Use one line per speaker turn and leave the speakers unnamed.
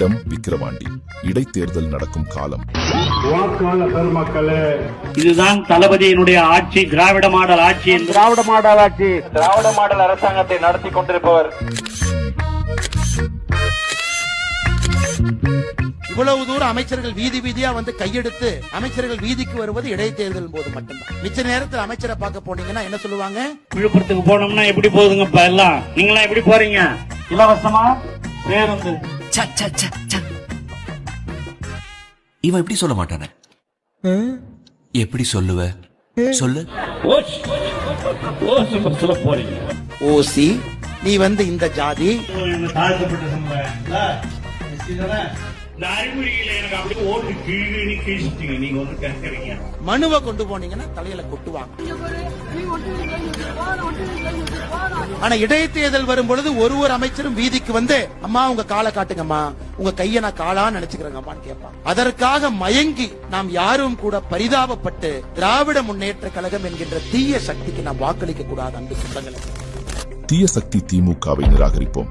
இடம் விக்கிரவாண்டி. இடைத்தேர்தல் நடக்கும் காலம்.
இதுதான் தளபதியினுடைய ஆட்சி திராவிட மாடல் ஆட்சி
திராவிட மாடல் ஆட்சி
திராவிட மாடல் அரசாங்கத்தை நடத்தி கொண்டிருப்பவர்.
இவ்வளவு தூரம் அமைச்சர்கள் வீதி வீதியா வந்து கையெடுத்து அமைச்சர்கள் வீதிக்கு வருவது இடைத்தேர்தல் போது மட்டும்தான். மிச்ச நேரத்தில் அமைச்சரை பார்க்க போனீங்கன்னா என்ன சொல்லுவாங்க?
விழுப்புரத்துக்கு போனோம்னா எப்படி போகுதுங்கப்பா எல்லாம்? நீங்களா எப்படி போறீங்க? இலவசமா? பேருந்து.
இவன் எப்படி சொல்ல மாட்டானே. எப்படி சொல்லுவ? சொல்லு.
ஓசி நீ வந்து இந்த ஜாதி. மனுவை கொண்டு போனீங்கன்னா தலையில கொட்டுவாங்க. ஆனா இடைத்தேர்தல் வரும் பொழுது ஒரு ஒரு அமைச்சரும் வீதிக்கு வந்து அம்மா உங்க காலை காட்டுங்கம்மா. உங்க கைய நான் காலான்னு நினைச்சுக்கிறேங்கம்மான்னு கேட்பான். அதற்காக மயங்கி நாம் யாரும் கூட பரிதாபப்பட்டு திராவிட முன்னேற்ற கழகம் என்கின்ற தீய சக்திக்கு நாம் வாக்களிக்க கூடாது அன்பு சொந்தங்களுக்கு
தீய சக்தி திமுகவை நிராகரிப்போம்.